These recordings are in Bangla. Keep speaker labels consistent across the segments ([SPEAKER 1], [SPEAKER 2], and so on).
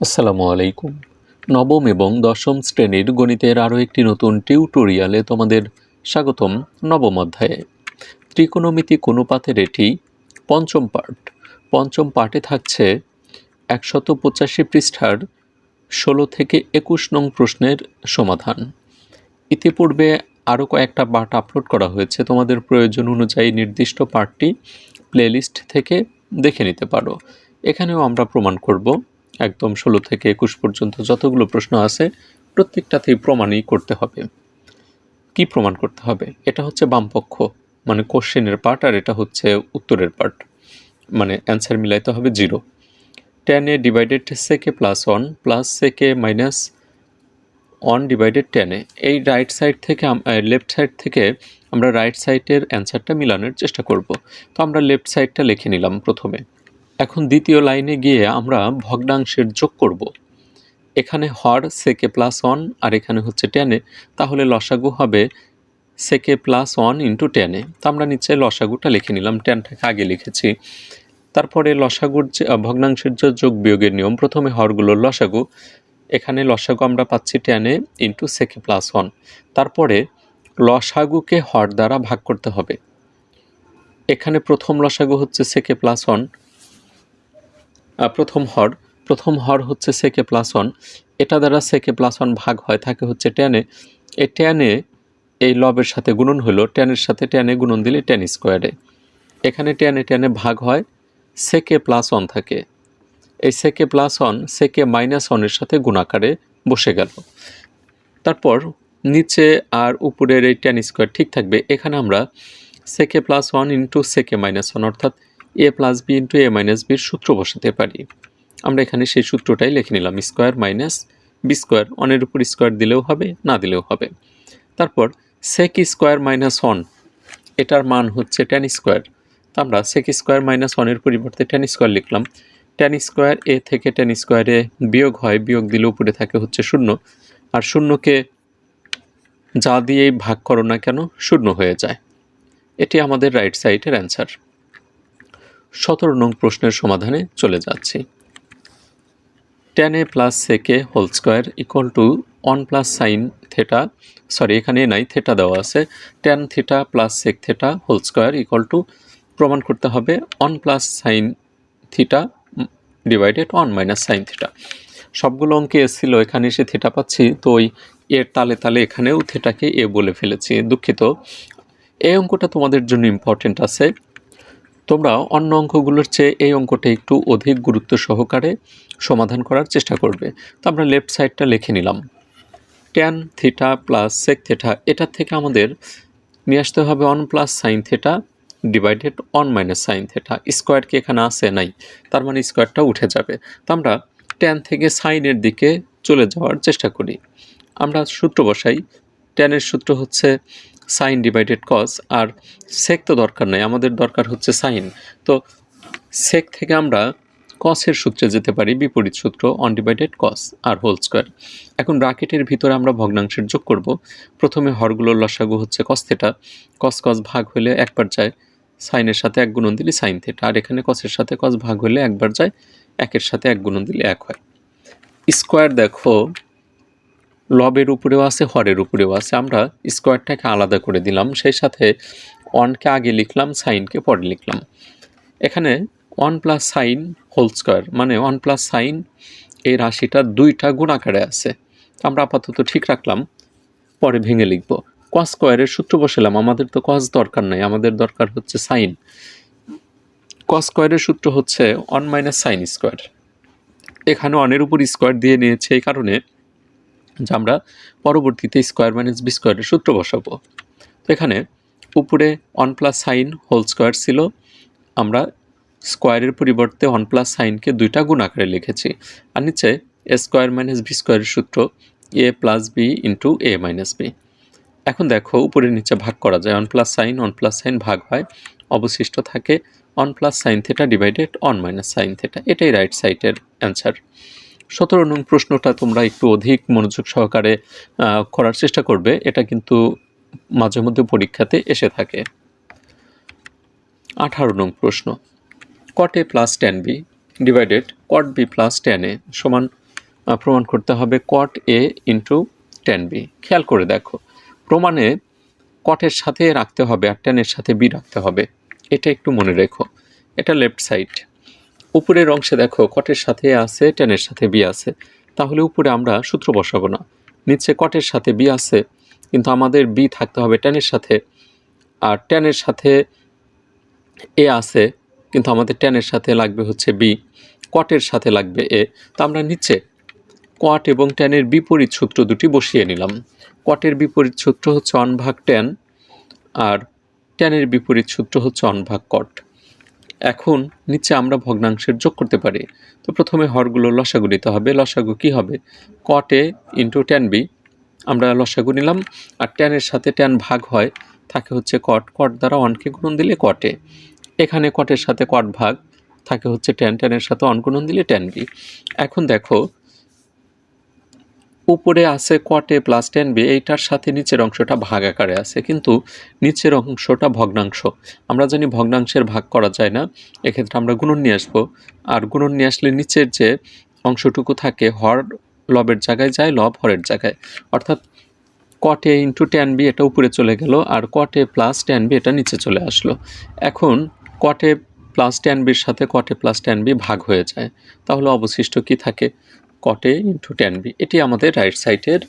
[SPEAKER 1] আসসালামু আলাইকুম। নবম এবং দশম শ্রেণির গণিতের আরও একটি নতুন টিউটোরিয়ালে তোমাদের স্বাগতম নবম অধ্যায়ে। ত্রিকোণমিতিক অনুপাতের এটি পঞ্চম পার্ট পঞ্চম পার্টে থাকছে একশত পঁচাশি পৃষ্ঠার ষোলো থেকে একুশ নং প্রশ্নের সমাধান। ইতিপূর্বে আরও কয়েকটা পার্ট আপলোড করা হয়েছে, তোমাদের প্রয়োজন অনুযায়ী নির্দিষ্ট পার্টটি প্লেলিস্ট থেকে দেখে নিতে পারো। এখানেও আমরা প্রমাণ করব। একদম ষোলো থেকে একুশ পর্যন্ত যতগুলো প্রশ্ন আছে, প্রত্যেকটাতেই প্রমাণই করতে হবে। কি প্রমাণ করতে হবে? এটা হচ্ছে বামপক্ষ মানে কোশ্চেনের পার্ট আর এটা হচ্ছে উত্তরের পার্ট। মানে অ্যান্সার মিলাইতে হবে zero. Tan A divided sec A plus one plus sec A minus one divided tan A এই রাইট সাইড থেকে লেফট সাইড থেকে আমরা রাইট সাইডের অ্যান্সারটা মিলানোর চেষ্টা করব। তো আমরা লেফট সাইডটা লিখে নিলাম প্রথমে। এখন দ্বিতীয় লাইনে গিয়ে আমরা ভগ্নাংশের যোগ করব। এখানে হর, সেকে প্লাস ওয়ান আর এখানে হচ্ছে টেনে তাহলে লসাগু হবে সেকে প্লাস ওয়ান ইন্টু টেনে তো আমরা নিচে লসাগুটা লিখে নিলাম টেনটাকে আগে লিখেছি। তারপরে লসাগুর যে ভগ্নাংশের যে যোগ বিয়োগের নিয়ম, প্রথমে হরগুলোর লসাগু। এখানে লসাগু আমরা পাচ্ছি টেনে ইন্টু সেকে প্লাস ওয়ান তারপরে লসাগুকে হর দ্বারা ভাগ করতে হবে। এখানে প্রথম লসাগু হচ্ছে সেকে প্লাস ওয়ান প্রথম হর। প্রথম হর হচ্ছে সেকে প্লাস ওয়ান এটা দ্বারা সেকে প্লাস ওয়ান ভাগ হয়, থাকে হচ্ছে টেনে এই টেনে এই লবের সাথে গুণন হলো টেনের সাথে টেনে গুণন দিলে টেন স্কোয়ারে এখানে টেনে টেনে ভাগ হয়, সেকে প্লাস ওয়ান থাকে। এই সেকে প্লাস ওয়ান সেকে মাইনাস ওয়ানের সাথে গুণাকারে বসে গেল। তারপর নিচে আর উপরের এই টেন স্কোয়ার ঠিক থাকবে। এখানে আমরা sec A plus one into sec A minus one অর্থাৎ A plus B into A minus বির সূত্র বসাতে পারি। আমরা এখানে সেই সূত্রটাই লিখে নিলাম, স্কোয়ার মাইনাস বি স্কোয়ার। ওয়ানের উপর স্কোয়ার দিলেও হবে, না দিলেও হবে। তারপর সেক স্কোয়ার মাইনাস ওয়ান, এটার মান হচ্ছে টেন স্কোয়ার। তো আমরা সেক স্কোয়ার মাইনাস ওয়ানের পরিবর্তে টেন স্কোয়ার লিখলাম। টেন স্কোয়ার এ থেকে টেন স্কোয়ারে বিয়োগ হয়, বিয়োগ দিলে উপরে থাকে হচ্ছে শূন্য। আর শূন্যকে যা দিয়েই ভাগ করো না কেন, শূন্য হয়ে যায়। এটি আমাদের রাইট সাইডের অ্যান্সার সতেরো নং প্রশ্নের সমাধানে চলে যাচ্ছি। Tan A plus sec A whole square equal to one plus sine theta sorry এখানে নাই থেটা দেওয়া আছে। Tan theta plus sec theta whole square equal to প্রমাণ করতে হবে one plus sine theta divided one minus sine theta সবগুলো অঙ্কে এসেছিল এখানে এসে থেটা পাচ্ছি, তো ওই এর তালে তালে এখানেও থেটাকে এ বলে ফেলেছি, দুঃখিত। এই অঙ্কটা তোমাদের জন্য ইম্পর্টেন্ট আছে। তোমরা অন্য অঙ্কগুলোর চেয়ে এই অঙ্কটা একটু অধিক গুরুত্ব সহকারে সমাধান করার চেষ্টা করবে। তো আমরা লেফট সাইডটা লিখে নিলাম। Tan theta plus sec theta এটার থেকে আমাদের নিয়ে আসতে হবে one plus sine theta divided one minus sine theta square কি এখানে আসে নাই। তার মানে স্কোয়ারটা উঠে যাবে। তো আমরা ট্যান থেকে সাইনের দিকে চলে যাওয়ার চেষ্টা করি। আমরা সূত্র বসাই। ট্যানের সূত্র হচ্ছে সাইন ডিভাইডেড কস আর সেক তো দরকার নাই, আমাদের দরকার হচ্ছে সাইন। তো সেক থেকে আমরা কসের সূত্রে যেতে পারি, বিপরীত সূত্র অনডিভাইডেড কস আর হোল স্কোয়ার এখন ব্রাকেটের ভিতরে আমরা ভগ্নাংশের যোগ করব। প্রথমে হরগুলোর লসাগু হচ্ছে কস থেটা কস কস ভাগ হলে একবার যায় সাইনের সাথে এক গুণন দিলে সাইন থেটা আর এখানে কসের সাথে কস ভাগ হলে একবার যায় একের সাথে এক গুণন দিলে এক হয়। স্কোয়ার দেখো লবের উপরেও আছে, হরের উপরেও আছে। আমরা স্কোয়ারটাকে আলাদা করে দিলাম। সেই সাথে ওয়ানকে আগে লিখলাম সাইনকে পরে লিখলাম। এখানে one plus sine whole square মানে ওয়ান প্লাস সাইন এই রাশিটা দুইটা গুণ আকারে আছে আমরা আপাতত ঠিক রাখলাম, পরে ভেঙে লিখব। কস স্কোয়ারের সূত্র বসালাম, আমাদের তো কস দরকার নাই, আমাদের দরকার হচ্ছে সাইন কস স্কোয়ারের সূত্র হচ্ছে ওয়ান মাইনাস সাইন স্কোয়ার এখানে ওয়ানের উপর স্কোয়ার দিয়ে নিয়েছে, এই কারণে যে আমরা পরবর্তীতে স্কোয়ার মাইনাস বি স্কোয়ারের সূত্র বসাবো। তো এখানে উপরে one plus sine whole square ছিল, আমরা স্কোয়ারের পরিবর্তে ওয়ান প্লাস সাইনকে দুইটা গুণ আকারে লিখেছি। আর নিচে এ স্কোয়ার মাইনাস বি স্কোয়ারের সূত্র A plus B into A minus B. এখন দেখো উপরে নিচে ভাগ করা যায়, one plus sine, one plus sine ভাগ হয়, অবশিষ্ট থাকে one plus sine theta divided one minus sine theta, এটাই রাইট সাইডের অ্যান্সার। সতেরো নং প্রশ্নটা তোমরা একটু অধিক মনোযোগ সহকারে করার চেষ্টা করবে। এটা কিন্তু মাঝে মধ্যে পরীক্ষাতে এসে থাকে। আঠারো নং প্রশ্ন। Cot A plus tan B divided cot B plus tan A সমান প্রমাণ করতে হবে cot A into tan B খেয়াল করে দেখো, প্রমাণে কটের সাথে রাখতে হবে আর টেনের সাথে বি রাখতে হবে। এটা একটু মনে রেখো। এটা লেফট সাইড উপরের অংশে দেখো, কটের সাথে এ আছে, টেনের সাথে বি আছে। তাহলে উপরে আমরা সূত্র বসাবো না। নিচে কটের সাথে বি আছে, কিন্তু আমাদের বি থাকতে হবে টেনের সাথে। আর টেনের সাথে এ আছে, কিন্তু আমাদের টেনের সাথে লাগবে হচ্ছে বি। কটের সাথে লাগবে এ। তো আমরা নিচে কট এবং টেনের বিপরীত সূত্র দুটি বসিয়ে নিলাম। কটের বিপরীত সূত্র হচ্ছে অন ভাগ টেন আর টেনের বিপরীত সূত্র হচ্ছে অন ভাগ কট এখন নিচে আমরা ভগ্নাংশের যোগ করতে পারি। তো প্রথমে হরগুলো লসাগু নিতে হবে। লসাগু কি হবে? Cot A into tan B আমরা লসাগু নিলাম আর ট্যানের সাথে ট্যান ভাগ হয়, থাকে হচ্ছে কট কট দ্বারা অনকে গুণন দিলে কটে এখানে কটের সাথে কট ভাগ, থাকে হচ্ছে ট্যান ট্যানের সাথে অন গুণন দিলে ট্যান বি এখন দেখো উপরে আছে কটে প্লাস টেন বি এইটার সাথে নিচের অংশটা ভাগ আকারে আছে, কিন্তু নিচের অংশটা ভগ্নাংশ। আমরা জানি ভগ্নাংশের ভাগ করা যায় না, এক্ষেত্রে আমরা গুণন নিয়ে আসব। আর গুণন নিয়ে আসলে নিচের যে অংশটুকু থাকে, হর লবের জায়গায় যায়, লব হরের জায়গায়। অর্থাৎ কটে ইন্টু টেন বি এটা উপরে চলে গেল, আর কটে প্লাস টেন বি এটা নিচে চলে আসলো। এখন কটে প্লাস টেন বির সাথে কটে প্লাস টেন বি ভাগ হয়ে যায়, তাহলে অবশিষ্ট কি থাকে? কটে ইন্টু টেন বি এটি আমাদের রাইট সাইডের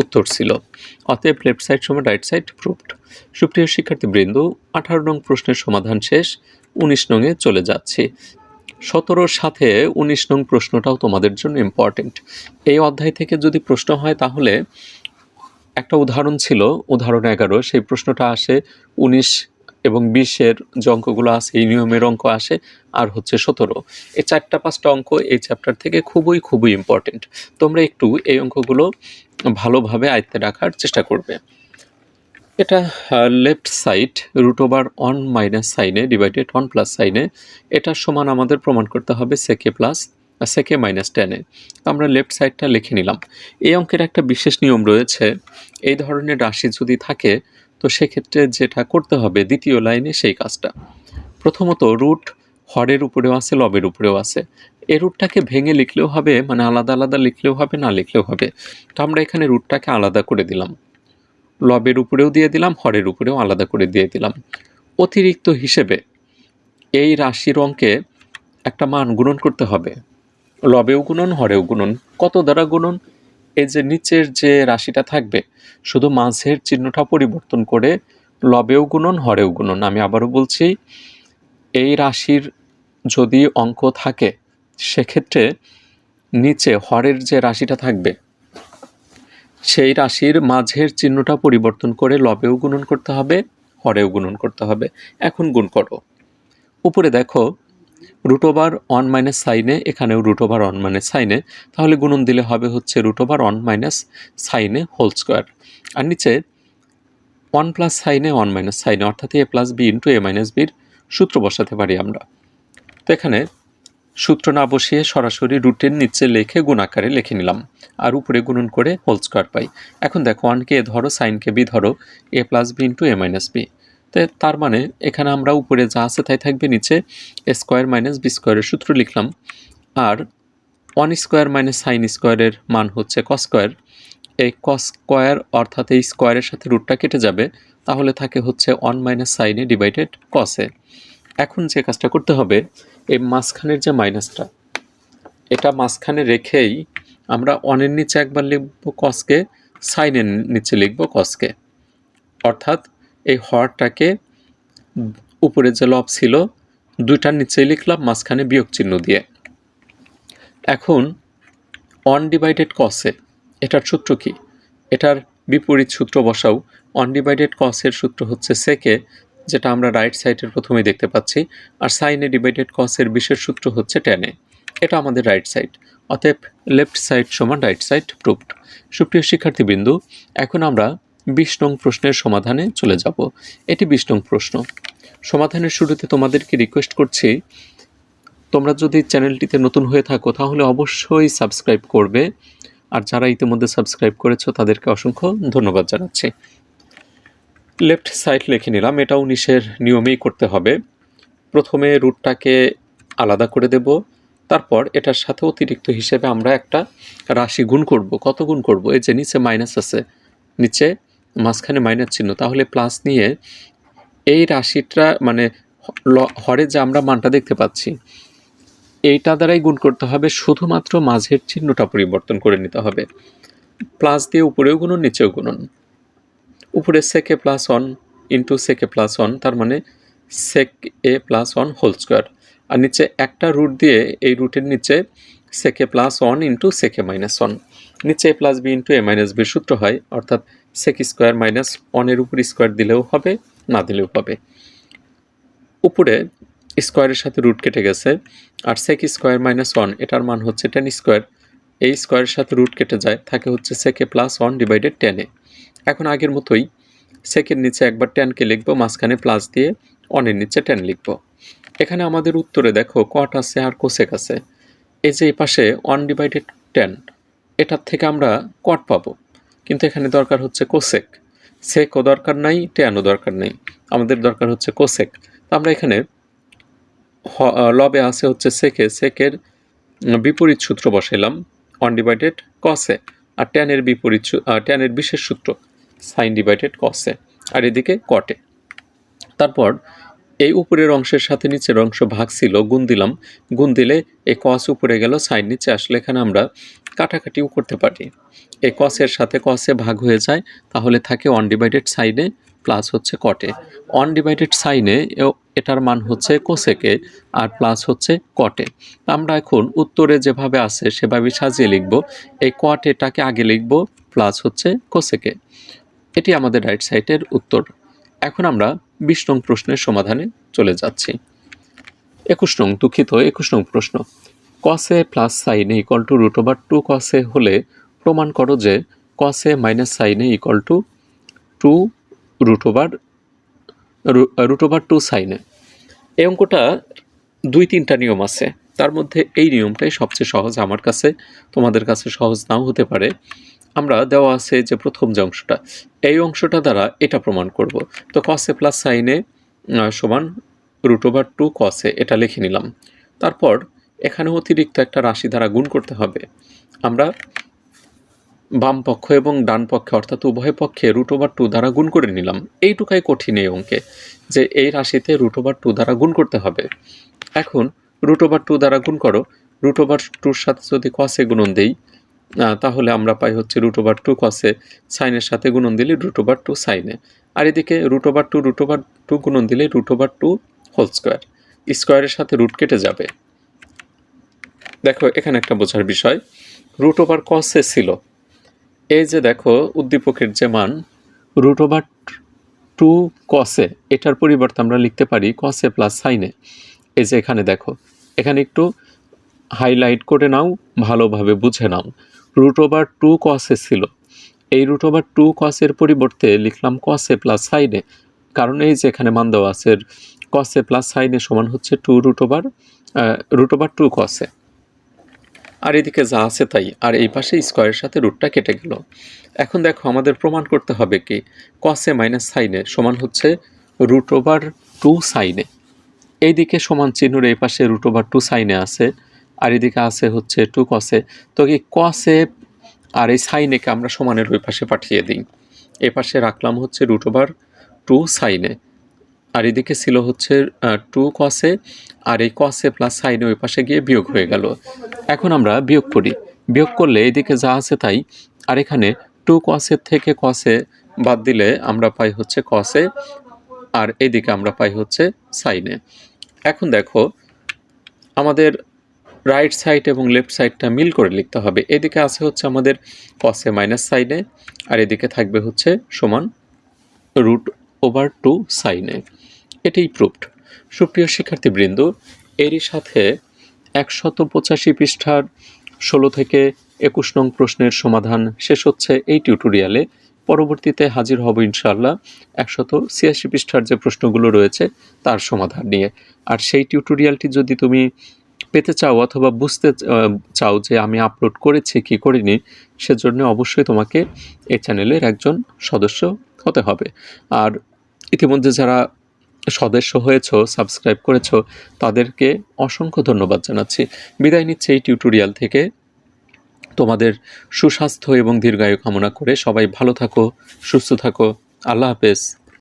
[SPEAKER 1] উত্তর ছিল। অতএব লেফট সাইড সমান রাইট সাইড প্রুভড সুপ্রিয় শিক্ষার্থীবৃন্দ, আঠারো নং প্রশ্নের সমাধান শেষ, উনিশ নংয়ে চলে যাচ্ছি। সতেরোর সাথে উনিশ নং প্রশ্নটাও তোমাদের জন্য ইম্পর্টেন্ট এই অধ্যায় থেকে যদি প্রশ্ন হয় তাহলে একটা উদাহরণ ছিল, উদাহরণ এগারো, সেই প্রশ্নটা আসে উনিশ এবং বিশের যে অঙ্কগুলো আছে, এই নিয়মের অঙ্ক আসে, আর হচ্ছে সতেরো। এই চারটা, পাঁচটা অঙ্ক এই চ্যাপ্টার থেকে খুবই খুবই ইম্পর্টেন্ট তোমরা একটু এই অঙ্কগুলো ভালোভাবে আয়ত্তে রাখার চেষ্টা করবে। এটা left side root over one minus sine A divided one plus sine A এটার সমান আমাদের প্রমাণ করতে হবে সেকে প্লাস সেকে মাইনাস টেনে আমরা লেফট সাইডটা লিখে নিলাম। এই অঙ্কের একটা বিশেষ নিয়ম রয়েছে, এই ধরনের রাশি যদি থাকে তো সেক্ষেত্রে যেটা করতে হবে দ্বিতীয় লাইনে সেই কাজটা। প্রথমত রুট হরের উপরেও আছে, লবের উপরেও আছে। এই রুটটাকে ভেঙে লিখলেও হবে মানে আলাদা আলাদা লিখলেও হবে, না লিখলেও হবে। তো আমরা এখানে রুটটাকে আলাদা করে দিলাম। লবের উপরেও দিয়ে দিলাম, হরের উপরেও আলাদা করে দিয়ে দিলাম। অতিরিক্ত হিসেবে এই রাশির অঙ্কে একটা মান গুণন করতে হবে। লবেও গুণন, হরেও গুণন। কত দ্বারা গুণন? এই যে নিচের যে রাশিটা থাকবে, শুধু মাঝের চিহ্নটা পরিবর্তন করে লবেও গুণন, হরেও গুণন। আমি আবারও বলছি, এই রাশির যদি অঙ্ক থাকে, সেক্ষেত্রে নিচে হরের যে রাশিটা থাকবে, সেই রাশির মাঝের চিহ্নটা পরিবর্তন করে লবেও গুণন করতে হবে, হরেও গুণন করতে হবে। এখন গুণ করো। উপরে দেখো রুট ওভার ওয়ান মাইনাস সাইনে এখানেও রুট ওভার ওয়ান মাইনাস সাইনে তাহলে গুণন দিলে হবে হচ্ছে root over one minus sine A whole square আর নিচে one plus sine A one minus sine A অর্থাৎ A plus B into A minus বির সূত্র বসাতে পারি আমরা। তো এখানে সূত্র না বসিয়ে সরাসরি রুটের নিচে লিখে গুণাকারে লিখে নিলাম। আর উপরে গুণন করে হোল স্কোয়ার পাই। এখন দেখো ওয়ানকে এ ধরো সাইনকে বি ধরো A plus B into A minus B তো তার মানে এখানে আমরা উপরে যা আছে তাই থাকবে নিচে স্কোয়ার মাইনাস বি স্কোয়ারের সূত্র লিখলাম। আর ওয়ান স্কোয়ার মাইনাস সাইন স্কোয়ারের মান হচ্ছে ক স্কোয়ার এই ক স্কোয়ার অর্থাৎ এই স্কোয়ারের সাথে রুটটা কেটে যাবে, তাহলে থাকে হচ্ছে ওয়ান মাইনাস সাইনে ডিভাইডেড কসে এখন যে কাজটা করতে হবে, এই মাঝখানের যে মাইনাসটা এটা মাঝখানে রেখেই আমরা অনের নিচে একবার লিখব কসকে সাইনের নিচে লিখব কসকে অর্থাৎ এই হরটাকে উপরে যে লব ছিল, দুইটার নিচে লিখলাম, মাঝখানে বিয়োগ চিহ্ন দিয়ে। এখন অনডিভাইডেড কসে এটার সূত্র কি? এটার বিপরীত সূত্র বসাও। অনডিভাইডেড কসের সূত্র হচ্ছে সেকে যেটা আমরা রাইট সাইডের প্রথমে দেখতে পাচ্ছি, আর সাইনে ডিভাইডেড কসের বিশেষ সূত্র হচ্ছে টেনে এটা আমাদের রাইট সাইড অতএব লেফট সাইড সমান রাইট সাইড প্রুভড সুপ্রিয় শিক্ষার্থীবৃন্দু, এখন আমরা বিশ নং প্রশ্নের সমাধানে চলে যাব। এটি বিশ নং প্রশ্ন। সমাধানের শুরুতে তোমাদেরকে রিকোয়েস্ট করছি, তোমরা যদি চ্যানেলটিতে নতুন হয়ে থাকো, তাহলে অবশ্যই সাবস্ক্রাইব করবে। আর যারা ইতিমধ্যে সাবস্ক্রাইব করেছ, তাদেরকে অসংখ্য ধন্যবাদ জানাচ্ছি। লেফট সাইড লিখে নিলাম, এটা উনিশের নিয়মেই করতে হবে। প্রথমে রুটটাকে আলাদা করে দেব, তারপর এটার সাথে অতিরিক্ত হিসেবে আমরা একটা রাশি গুণ করব। কত গুণ করব? এই যে নিচে মাইনাস আছে, নিচে মাঝখানে মাইনাস চিহ্ন, তাহলে প্লাস নিয়ে এই রাশিটা মানে হরে যে আমরা মানটা দেখতে পাচ্ছি, এইটা দ্বারাই গুণ করতে হবে, শুধুমাত্র মাঝের চিহ্নটা পরিবর্তন করে নিতে হবে। প্লাস দিয়ে উপরেও গুণন নিচেও গুণন উপরে sec A plus one into sec A plus one তার মানে sec A plus one whole square আর নিচে একটা রুট দিয়ে এই রুটের নিচে sec A plus one into sec A minus one নিচে A plus B into A minus B সূত্র হয়, অর্থাৎ সেক স্কোয়ার মাইনাস ওয়ানের উপর স্কোয়ার দিলেও হবে, না দিলেও হবে। উপরে স্কোয়ারের সাথে রুট কেটে গেছে, আর সেক স্কোয়ার মাইনাস ওয়ান এটার মান হচ্ছে টেন স্কোয়ার এই স্কোয়ারের সাথে রুট কেটে যায়, থাকে হচ্ছে সেকে প্লাস ওয়ান ডিভাইডেড টেনে এখন আগের মতোই সেকের নিচে একবার টেনকে লিখব, মাঝখানে প্লাস দিয়ে অনের নিচে টেন লিখব। এখানে আমাদের উত্তরে দেখো কট আছে আর কোসেক আছে। এই যে এই পাশে ওয়ান ডিভাইডেড টেন এটার থেকে আমরা কট পাবো। কিন্তু এখানে দরকার হচ্ছে কোসেক। সেকও দরকার নাই, টেনও দরকার নেই। আমাদের দরকার হচ্ছে কোসেক। আমরা এখানে লবে আছে হচ্ছে সেকে। সেকের বিপরীত সূত্র বসাইলাম ওয়ান ডিভাইডেড কসে আর ট্যানের বিপরীত ট্যানের বিশেষ সূত্র সাইন ডিভাইডেড কসে আর এদিকে কটে তারপর এই উপরের অংশের সাথে নিচের অংশ ভাগ ছিল, গুণ দিলাম, গুণ দিলে এই কস উপরে গেল সাইন নিচে আসলে এখানে আমরা কাটাকাটিও করতে পারি। এই কসের সাথে কসে ভাগ হয়ে যায়, তাহলে থাকে ওয়ান ডিভাইডেড সাইনে প্লাস হচ্ছে কটে ওয়ান ডিভাইডেড সাইনে এটার মান হচ্ছে কোসেকে আর প্লাস হচ্ছে কটে আমরা এখন উত্তরে যেভাবে আছে সেভাবে সাজিয়ে লিখব, এই কট এটাকে আগে লিখব প্লাস হচ্ছে কোসেকে এটি আমাদের রাইট সাইডের উত্তর। এখন আমরা বিশ নং প্রশ্নের সমাধানে চলে যাচ্ছি। একুশ নং দুঃখিত, একুশ নং প্রশ্ন। Cos A plus sine A equal to root over two cos A হলে প্রমাণ করো যে cos A minus sine A equal to two root over root over two sine A এই অঙ্কটা দুই তিনটা নিয়ম আছে। তার মধ্যে এই নিয়মটাই সবচেয়ে সহজ আমার কাছে, তোমাদের কাছে সহজ নাও হতে পারে। আমরা দেওয়া আছে যে প্রথম যে অংশটা, এই অংশটা দ্বারা এটা প্রমাণ করব। তো কসে প্লাস সাইনে সমান রুট ওভার টু কসে এটা লিখে নিলাম। তারপর এখানে অতিরিক্ত একটা রাশি দ্বারা গুণ করতে হবে। আমরা বাম পক্ষ এবং ডান পক্ষে, অর্থাৎ উভয় পক্ষে রুট ওভার টু দ্বারা গুণ করে নিলাম। এইটুকাই কঠিন এই অঙ্কে, যে এই রাশিতে রুট ওভার টু দ্বারা গুণ করতে হবে। এখন রুট ওভার টু দ্বারা গুণ করো। রুট ওভার টুর সাথে যদি কসে গুণন দেই তাহলে আমরা পাই হচ্ছে রুট ওভার টু কসে সাইনের সাথে গুণন দিলে রুট ওভার টু সাইনে আর এদিকে root over two root over two গুণন দিলে root over two whole square স্কোয়ারের সাথে রুট কেটে যাবে। দেখো, এখানে একটা বোঝার বিষয়। রুট ওভার কসে ছিল। এই যে দেখো, উদ্দীপকের যে মান রুট ওভার টু কসে এটার পরিবর্তে আমরা লিখতে পারি কসে প্লাস সাইনে এই যে এখানে দেখো এখানে একটু হাইলাইট করে নাও, ভালোভাবে বুঝে নাও। রুট ওভার টু কসে ছিল। এই রুট ওভার টু কসের পরিবর্তে লিখলাম কসে প্লাস সাইনে কারণ এই যে এখানে মান দেওয়া আছে কসে প্লাস সাইনে সমান হচ্ছে two root over root over two cos A আর এদিকে যা আছে তাই। আর এই পাশে স্কোয়ারের সাথে রুটটা কেটে গেল। এখন দেখো আমাদের প্রমাণ করতে হবে কি কসে মাইনাস সাইনে সমান হচ্ছে রুট ওভার টু সাইনে এইদিকে সমান চিহ্নর এই পাশে রুট ওভার টু সাইনে আছে, আর এদিকে আছে হচ্ছে টু কসে তো এই কসে আর এই সাইনেকে আমরা সমানের ওই পাশে পাঠিয়ে দিই। এ পাশে রাখলাম হচ্ছে রুট ওভার টু সাইনে আর এদিকে ছিল হচ্ছে টু কসে আর এই কসে প্লাস সাইনে ওই পাশে গিয়ে বিয়োগ হয়ে গেল। এখন আমরা বিয়োগ করি। বিয়োগ করলে এদিকে যা আছে তাই। আর এখানে টু কসের থেকে কসে বাদ দিলে আমরা পাই হচ্ছে কসে আর এদিকে আমরা পাই হচ্ছে সাইনে এখন দেখো, আমাদের রাইট সাইড এবং লেফট সাইডটা মিল করে লিখতে হবে। এদিকে আছে হচ্ছে আমাদের কসে মাইনাস সাইনে আর এদিকে থাকবে হচ্ছে সমান রুট ওভার টু সাইনে এটাই প্রুফড সুপ্রিয় শিক্ষার্থীবৃন্দ, এরই সাথে একশত পঁচাশি পৃষ্ঠার ষোলো থেকে একুশ নং প্রশ্নের সমাধান শেষ হচ্ছে এই টিউটোরিয়ালে পরবর্তীতে হাজির হব ইনশাআল্লাহ। একশত ছিয়াশি পৃষ্ঠার যে প্রশ্নগুলো রয়েছে, তার সমাধান নিয়ে। আর সেই টিউটোরিয়ালটি যদি তুমি পেতে চাও অথবা বুঝতে চাও যে আমি আপলোড করেছি কি করিনি, সেজন্য অবশ্যই তোমাকে এই চ্যানেলের একজন সদস্য হতে হবে। আর ইতিমধ্যে যারা সদস্য হয়েছো, সাবস্ক্রাইব করেছ, তাদেরকে অসংখ্য ধন্যবাদ জানাচ্ছি। বিদায় নিচ্ছে এই টিউটোরিয়াল থেকে। তোমাদের সুস্বাস্থ্য এবং দীর্ঘায়ু কামনা করে সবাই ভালো থাকো সুস্থ থাকো। আল্লাহ হাফেজ।